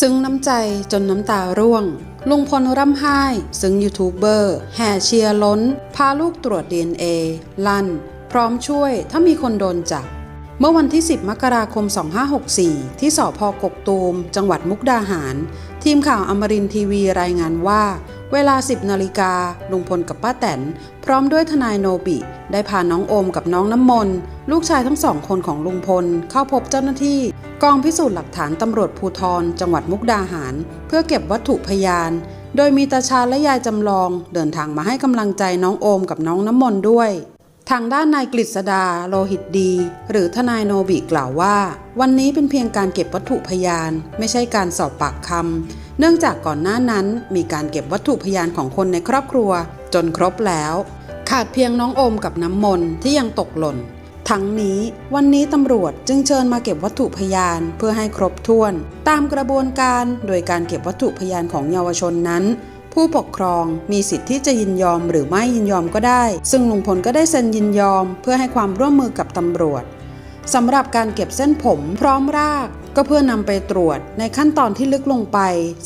ซึ้งน้ำใจจนน้ำตาร่วง ลุงพลร่ำไห้ ซึ้งยูทูบเบอร์ แห่เชียร์ล้น พาลูกตรวจ DNA ลั่น พร้อมช่วยถ้ามีคนโดนจับ เมื่อวันที่ 10 มกราคม 2564 ที่สพกกตูม จังหวัดมุกดาหาร ทีมข่าวอมรินทีวีรายงานว่า เวลา 10 นาฬิกาลุงพลกับป้าแตน พร้อมด้วยทนายโนบิ ได้พาน้องโอมกับน้องน้ำมนต์ ลูกชายทั้งสองคนของลุงพลเข้าพบเจ้าหน้าที่ กองพิสูจน์หลักฐานตำรวจภูธรจังหวัดมุกดาหาร เพื่อเก็บวัตถุพยาน โดยมีตาชาและยายจำลองเดินทางมาให้กำลังใจน้องโอมกับน้องน้ำมนต์ด้วย ทางด้านนายกฤษดา โลหิตดี หรือทนายโนบิกล่าวว่า วันนี้เป็นเพียงการเก็บวัตถุพยาน ไม่ใช่การสอบปากคำเนื่องจากก่อนหน้านั้นมีการเก็บวัตถุพยานของคนในครอบครัว จนครบแล้ว ขาดเพียงน้องโอมกับน้ำมนต์ที่ยังตกหล่น ทั้งนี้วันนี้ตำรวจจึงเชิญมาเก็บวัตถุพยานเพื่อให้ครบถ้วน ตามกระบวนการโดยการเก็บวัตถุพยานของเยาวชนนั้น ผู้ปกครองมีสิทธิ์ที่จะยินยอมหรือไม่ยินยอมก็ได้ ซึ่งลุงพลก็ได้เซ็นยินยอมเพื่อให้ความร่วมมือกับตำรวจสำหรับการเก็บเส้นผมพร้อมราก ก็เพื่อนำไปตรวจในขั้นตอนที่ลึกลงไป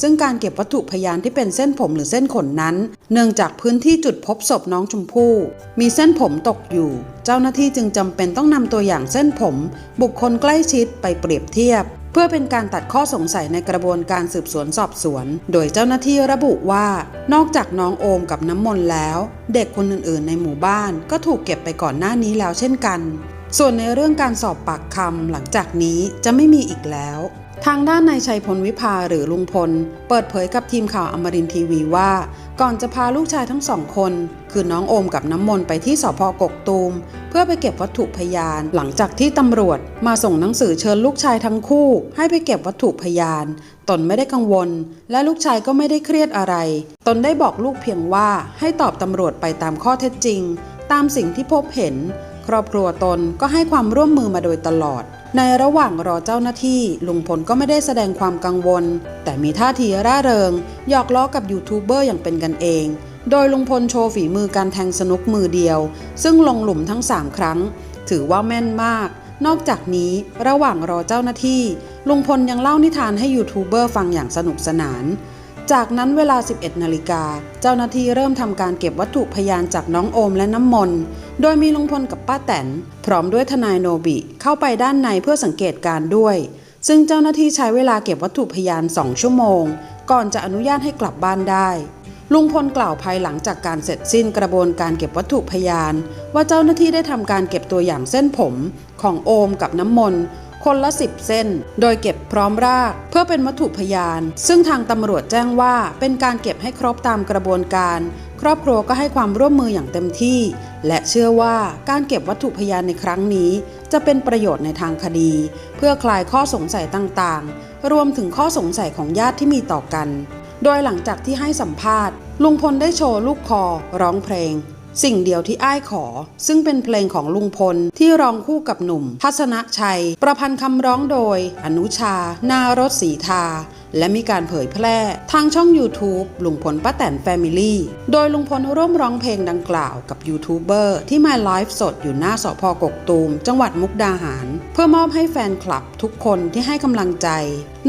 ซึ่งการเก็บวัตถุพยานที่เป็นเส้นผมหรือเส้นขนนั้น เนื่องจากพื้นที่จุดพบศพน้องชมพู่ มีเส้นผมตกอยู่ เจ้าหน้าที่จึงจำเป็นต้องนำตัวอย่างเส้นผม บุคคลใกล้ชิดไปเปรียบเทียบ เพื่อเป็นการตัดข้อสงสัยในกระบวนการสืบสวนสอบสวน โดยเจ้าหน้าที่ระบุว่า นอกจากน้องโอมกับน้ำมนต์แล้ว เด็กคนอื่นๆ ในหมู่บ้านก็ถูกเก็บไปก่อนหน้านี้แล้วเช่นกัน ส่วนในเรื่องการสอบปากคำหลังจากนี้จะไม่มีอีกแล้ว ทางด้านนายชัยพลวิภาหรือลุงพล เปิดเผยกับทีมข่าวอมรินทีวีว่า ก่อนจะพาลูกชายทั้งสองคน คือน้องโอมกับน้ำมนต์ไปที่สพกกตูม เพื่อไปเก็บวัตถุพยาน หลังจากที่ตำรวจ มาส่งหนังสือเชิญลูกชายทั้งคู่ ให้ไปเก็บวัตถุพยาน ตนไม่ได้กังวล และลูกชายก็ไม่ได้เครียดอะไร ตนได้บอกลูกเพียงว่าให้ตอบตำรวจไปตามข้อเท็จจริง ตามสิ่งที่พบเห็น ครอบครัวตนก็ให้ความร่วมมือมาโดยตลอด ในระหว่างรอเจ้าหน้าที่ลุงพลก็ไม่ได้แสดงความกังวล แต่มีท่าทีร่าเริงหยอกล้อกับยูทูบเบอร์อย่างเป็นกันเอง โดยลุงพลโชว์ฝีมือการแทงสนุกมือเดียว ซึ่งลงหลุมทั้ง 3 ครั้ง ถือว่าแม่นมาก นอกจากนี้ระหว่างรอเจ้าหน้าที่ ลุงพลยังเล่านิทานให้ยูทูบเบอร์ฟังอย่างสนุกสนานจากนั้นเวลา 11 นาฬิกา เจ้าหน้าที่เริ่มทำการเก็บวัตถุพยานจากน้องโอมและน้ำมนต์ โดยมีลุงพลกับป้าแตน พร้อมด้วยทนายโนบิเข้าไปด้านในเพื่อสังเกตการด้วย ซึ่งเจ้าหน้าที่ใช้เวลาเก็บวัตถุพยาน2ชั่วโมง ก่อนจะอนุญาตให้กลับบ้านได้ ลุงพลกล่าวภายหลังจากการเสร็จสิ้นกระบวนการเก็บวัตถุพยาน ว่าเจ้าหน้าที่ได้ทำการเก็บตัวอย่างเส้นผมของโอมกับน้ำมนต์คนละ 10 เส้น โดยเก็บพร้อมราก เพื่อเป็นวัตถุพยาน ซึ่งทางตำรวจแจ้งว่าเป็นการเก็บให้ครบตามกระบวนการ ครอบครัวก็ให้ความร่วมมืออย่างเต็มที่ และเชื่อว่าการเก็บวัตถุพยานในครั้งนี้ จะเป็นประโยชน์ในทางคดี เพื่อคลายข้อสงสัยต่างๆ รวมถึงข้อสงสัยของญาติที่มีต่อกัน โดยหลังจากที่ให้สัมภาษณ์ ลุงพลได้โชว์ลูกคอ ร้องเพลง สิ่งเดียวที่อ้ายขอ ซึ่งเป็นเพลงของลุงพลที่ร้องคู่กับหนุ่ม ทัศนชัย ประพันธ์คำร้องโดย อนุชา นารสสีทา และมีการเผยแพร่ทางช่อง YouTube ลุงพลป้าแตนแฟมิลี่ โดยลุงพลร่วมร้องเพลงดังกล่าวกับยูทูบเบอร์ที่มาไลฟ์สดอยู่หน้าสพกกตูม จังหวัดมุกดาหาร เพื่อมอบให้แฟนคลับทุกคนที่ให้กำลังใจ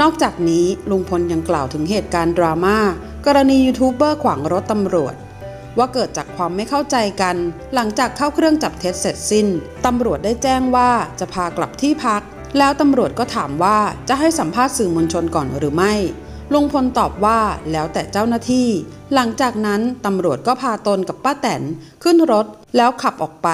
นอกจากนี้ลุงพลยังกล่าวถึงเหตุการณ์ดราม่ากรณียูทูบเบอร์ขวางรถตำรวจ ว่าเกิดจากความไม่เข้าใจกัน หลังจากเข้าเครื่องจับเท็จเสร็จสิ้นตำรวจได้แจ้งว่าจะพากลับที่พัก แล้วตำรวจก็ถามว่าจะให้สัมภาษณ์สื่อมวลชนก่อนหรือไม่ลุงพลตอบว่าแล้วแต่เจ้าหน้าที่ หลังจากนั้นตำรวจก็พาตนกับป้าแตนขึ้นรถแล้วขับออกไป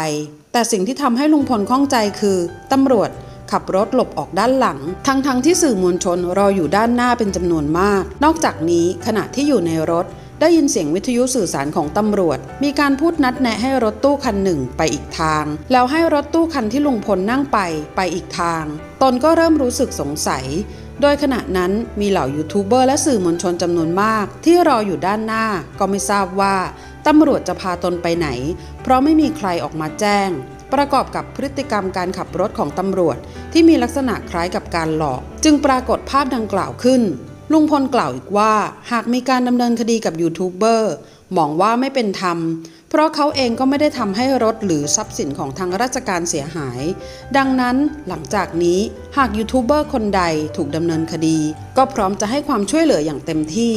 แต่สิ่งที่ทำให้ลุงพลข้องใจคือตำรวจขับรถหลบออกด้านหลัง ทั้งๆทที่สื่อมวลชนรออยู่ด้านหน้าเป็นจำนวนมาก นอกจากนี้ขณะที่อยู่ในรถ ได้ยินเสียงวิทยุสื่อสารของตำรวจ มีการพูดนัดแนะให้รถตู้คันหนึ่งไปอีกทาง แล้วให้รถตู้คันที่ลุงพลนั่งไปไปอีกทาง ตนก็เริ่มรู้สึกสงสัย โดยขณะนั้นมีเหล่ายูทูบเบอร์และสื่อมวลชนจำนวนมาก ที่รออยู่ด้านหน้า ก็ไม่ทราบว่าตำรวจจะพาตนไปไหน เพราะไม่มีใครออกมาแจ้ง ประกอบกับพฤติกรรมการขับรถของตำรวจ ที่มีลักษณะคล้ายกับการหลอก จึงปรากฏภาพดังกล่าวขึ้น ลุงพลกล่าวอีกว่า หากมีการดำเนินคดีกับยูทูบเบอร์มองว่าไม่เป็นธรรม เพราะเขาเองก็ไม่ได้ทำให้รถหรือทรัพย์สินของทางราชการเสียหาย ดังนั้นหลังจากนี้หากยูทูบเบอร์คนใดถูกดำเนินคดี ก็พร้อมจะให้ความช่วยเหลืออย่างเต็มที่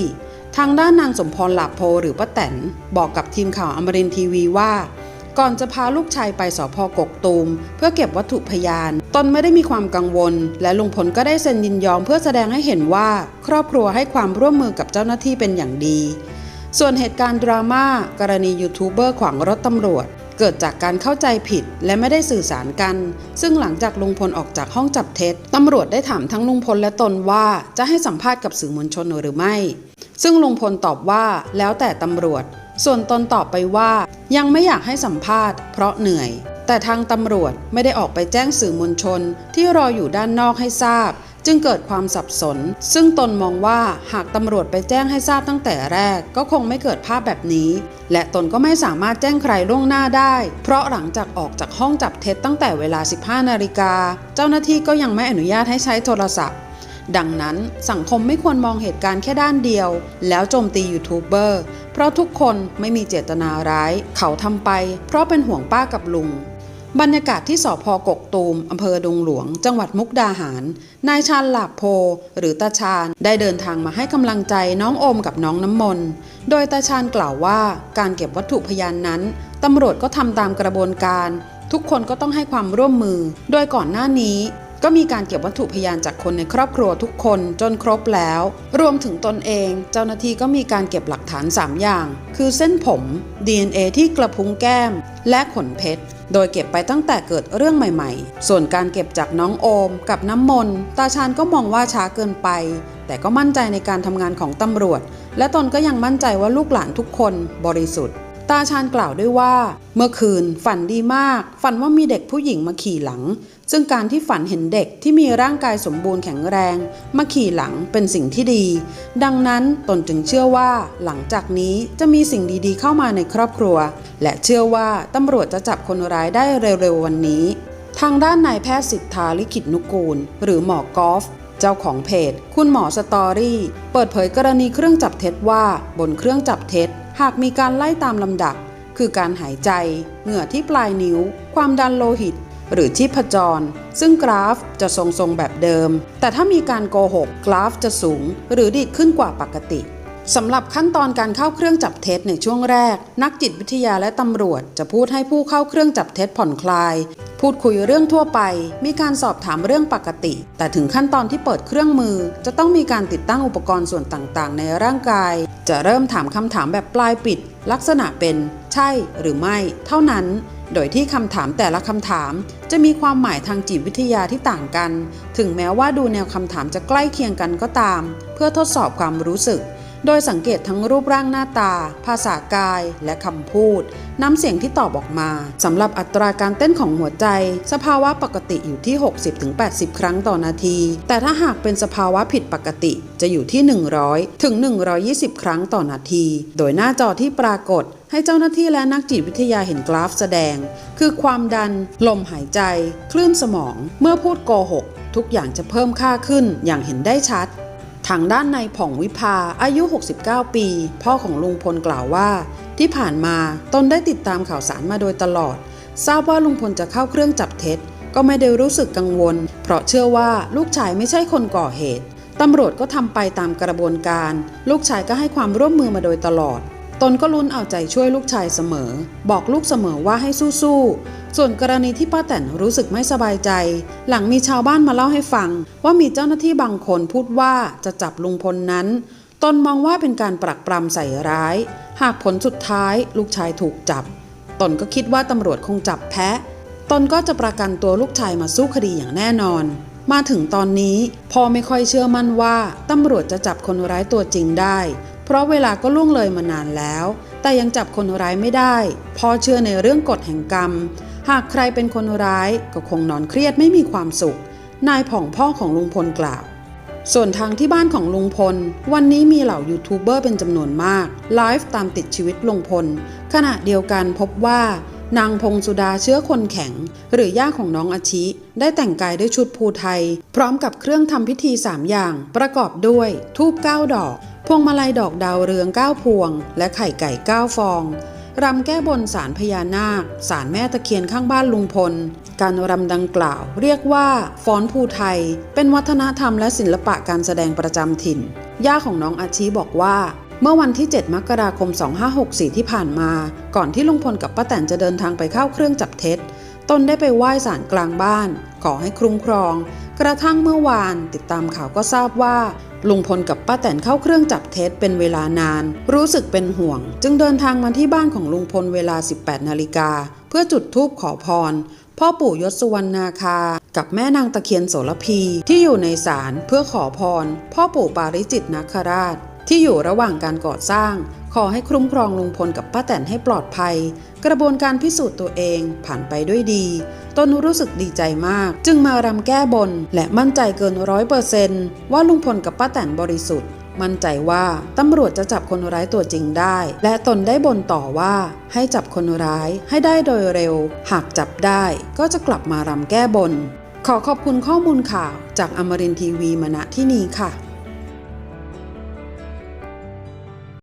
ทางด้านนางสมพรหลาโพหรือป้าแตนบอกกับทีมข่าวอมรินทีวีว่า ก่อนจะพาลูกชายไปสพกกตูม เพื่อเก็บวัตถุพยาน ตนไม่ได้มีความกังวล และลุงพลก็ได้เซ็นยินยอมเพื่อแสดงให้เห็นว่า ครอบครัวให้ความร่วมมือกับเจ้าหน้าที่เป็นอย่างดี ส่วนเหตุการณ์ดราม่ากรณียูทูบเบอร์ขวางรถตำรวจ เกิดจากการเข้าใจผิดและไม่ได้สื่อสารกัน ซึ่งหลังจากลุงพลออกจากห้องจับเท็จตำรวจได้ถามทั้งลุงพลและตนว่าจะให้สัมภาษณ์กับสื่อมวลชนหรือไม่ ซึ่งลุงพลตอบว่าแล้วแต่ตำรวจ ส่วนตนตอบไปว่ายังไม่อยากให้สัมภาษณ์เพราะเหนื่อย แต่ทางตำรวจไม่ได้ออกไปแจ้งสื่อมวลชนที่รออยู่ด้านนอกให้ทราบ จึงเกิดความสับสน ซึ่งตนมองว่าหากตำรวจไปแจ้งให้ทราบตั้งแต่แรก ก็คงไม่เกิดภาพแบบนี้ และตนก็ไม่สามารถแจ้งใครล่วงหน้าได้ เพราะหลังจากออกจากห้องจับเท็จตั้งแต่เวลา 15 นาฬิกาเจ้าหน้าที่ก็ยังไม่อนุญาตให้ใช้โทรศัพท์ ดังนั้นสังคมไม่ควรมองเหตุการณ์แค่ด้านเดียว แล้วโจมตียูทูบเบอร์ เพราะทุกคนไม่มีเจตนาร้าย เขาทำไป เพราะเป็นห่วงป้ากับลุง บรรยากาศที่สพกกตูมอำเภอดงหลวง จังหวัดมุกดาหาร นายชาญหลาบโพ หรือตาชาญได้เดินทางมาให้กำลังใจน้องโอมกับน้องน้ำมนต์โดยตาชาญกล่าวว่าการเก็บวัตถุพยานนั้นตำรวจก็ทำตามกระบวนการทุกคนก็ต้องให้ความร่วมมือ โดยก่อนหน้านี้ ก็มีการเก็บวัตถุพยานจากคนในครอบครัวทุกคนจนครบแล้ว รวมถึงตนเอง เจ้าหน้าที่ก็มีการเก็บหลักฐาน 3 อย่าง คือเส้นผม DNA ที่กระพุ้งแก้ม และขนเพชร โดยเก็บไปตั้งแต่เกิดเรื่องใหม่ๆ ส่วนการเก็บจากน้องโอม กับน้ำมนต์ตาชาญก็มองว่าช้าเกินไป แต่ก็มั่นใจในการทำงานของตำรวจ และตนก็ยังมั่นใจว่าลูกหลานทุกคนบริสุทธิ์ ตาชาญกล่าวด้วยว่า เมื่อคืนฝันดีมาก ฝันว่ามีเด็กผู้หญิงมาขี่หลัง ซึ่งการที่ฝันเห็นเด็กที่มีร่างกายสมบูรณ์แข็งแรง มาขี่หลังเป็นสิ่งที่ดี ดังนั้นตนจึงเชื่อว่า หลังจากนี้จะมีสิ่งดีๆ เข้ามาในครอบครัว และเชื่อว่าตำรวจจะจับคนร้ายได้เร็วๆวันนี้ ทางด้านนายแพทย์สิทธาลิขิตนุกูล หรือหมอกอล์ฟเจ้าของเพจ คุณหมอสตอรี่ เปิดเผยกรณีเครื่องจับเท็จว่า บนเครื่องจับเท็จ หากมีการไล่ตามลำดับ คือการหายใจ เหงื่อที่ปลายนิ้ว ความดันโลหิต หรือชีพจร ซึ่งกราฟจะทรงๆแบบเดิม แต่ถ้ามีการโกหก กราฟจะสูง หรือดีดขึ้นกว่าปกติ สำหรับขั้นตอนการเข้าเครื่องจับเท็จในช่วงแรก นักจิตวิทยาและตำรวจ จะพูดให้ผู้เข้าเครื่องจับเท็จผ่อนคลาย พูดคุยเรื่องทั่วไป มีการสอบถามเรื่องปกติ แต่ถึงขั้นตอนที่เปิดเครื่องมือ จะต้องมีการติดตั้งอุปกรณ์ส่วนต่างๆ ในร่างกาย จะเริ่มถามคำถามแบบปลายปิด ลักษณะเป็น ใช่หรือไม่ เท่านั้น โดยที่คำถามแต่ละคำถาม จะมีความหมายทางจิตวิทยาที่ต่างกัน ถึงแม้ว่าดูแนวคำถามจะใกล้เคียงกันก็ตาม เพื่อทดสอบความรู้สึก โดยสังเกตทั้งรูปร่างหน้าตา ภาษากายและคำพูด น้ำเสียงที่ตอบออกมาสำหรับอัตราการเต้นของหัวใจ สภาวะปกติอยู่ที่ 60-80 ครั้งต่อนาที แต่ถ้าหากเป็นสภาวะผิดปกติจะอยู่ที่ 100 ถึง 120 ครั้งต่อนาที โดยหน้าจอที่ปรากฏให้เจ้าหน้าที่และนักจิตวิทยาเห็นกราฟแสดง คือความดัน ลมหายใจ คลื่นสมอง เมื่อพูดโกหก ทุกอย่างจะเพิ่มค่าขึ้นอย่างเห็นได้ชัด ทางด้านนายผ่องวิภาอายุ 69 ปี พ่อของลุงพลกล่าวว่า ที่ผ่านมาตนได้ติดตามข่าวสารมาโดยตลอด ทราบว่าลุงพลจะเข้าเครื่องจับเท็จ ก็ไม่ได้รู้สึกกังวล เพราะเชื่อว่าลูกชายไม่ใช่คนก่อเหตุตำรวจก็ทำไปตามกระบวนการ ลูกชายก็ให้ความร่วมมือมาโดยตลอด ตนก็ลุ้นเอาใจช่วยลูกชายเสมอ บอกลูกเสมอว่าให้สู้ๆ ส่วนกรณีที่ป้าแตนรู้สึกไม่สบายใจ หลังมีชาวบ้านมาเล่าให้ฟัง ว่ามีเจ้าหน้าที่บางคนพูดว่าจะจับลุงพลนั้น ตนมองว่าเป็นการปรักปรำใส่ร้าย หากผลสุดท้ายลูกชายถูกจับ ตนก็คิดว่าตำรวจคงจับแพ้ตนก็จะประกันตัวลูกชายมาสู้คดีอย่างแน่นอน มาถึงตอนนี้พ่อไม่ค่อยเชื่อมั่นว่าตำรวจจะจับคนร้ายตัวจริงได้ เพราะเวลาก็ล่วงเลยมานานแล้ว แต่ยังจับคนร้ายไม่ได้พ่อเชื่อในเรื่องกฎแห่งกรรม หากใครเป็นคนร้ายก็คงนอนเครียดไม่มีความสุข นายผ่องพ่อของลุงพลกล่าว ส่วนทางที่บ้านของลุงพล วันนี้มีเหล่ายูทูบเบอร์เป็นจำนวนมากไลฟ์ตามติดชีวิตลุงพล ขณะเดียวกันพบว่านางพงสุดาเชื้อคนแข็ง หรือย่าของน้องอาชิ ได้แต่งกายด้วยชุดภูไทย พร้อมกับเครื่องทำพิธี3อย่าง ประกอบด้วย ทูบ9ดอก พวงมาลัยดอกดาวเรือง 9 พวง และไข่ไก่ 9 ฟองรำแก้บนสารพญานาค สารแม่ตะเคียนข้างบ้านลุงพล การรำดังกล่าวเรียกว่าฟ้อนภูไทย เป็นวัฒนธรรมและศิลปะการแสดงประจำถิ่น ย่าของน้องอาชีบอกว่า เมื่อวันที่ 7 มกราคม 2564 ที่ผ่านมา ก่อนที่ลุงพลกับป้าแตนจะเดินทางไปเข้าเครื่องจับเท็จ ตนได้ไปไหว้ศาลกลางบ้าน ขอให้คุ้มครอง กระทั่งเมื่อวานติดตามข่าวก็ทราบว่า ลุงพลกับป้าแตนเข้าเครื่องจับเท็จเป็นเวลานาน รู้สึกเป็นห่วง จึงเดินทางมาที่บ้านของลุงพลเวลา 18 นาฬิกา เพื่อจุดธูปขอพร พ่อปู่ยศสุวรรณนาคา กับแม่นางตะเคียนโสระพีที่อยู่ในศาลเพื่อขอพร พ่อปู่ปาริจิตนาคราช ที่อยู่ระหว่างการก่อสร้าง ขอให้คุ้มครองลุงพลกับป้าแตนให้ปลอดภัย กระบวนการพิสูจน์ตัวเองผ่านไปด้วยดีตนรู้สึกดีใจมาก จึงมารำแก้บน และมั่นใจเกินร้อยเปอร์เซนต์ว่าลุงพลกับป้าแตนบริสุทธิ์ มั่นใจว่าตำรวจจะจับคนร้ายตัวจริงได้ และตนได้บนต่อว่า ให้จับคนร้ายให้ได้โดยเร็ว หากจับได้ก็จะกลับมารำแก้บน ขอขอบคุณข้อมูลข่าวจากอมรินทีวีมาณที่นี้ค่ะ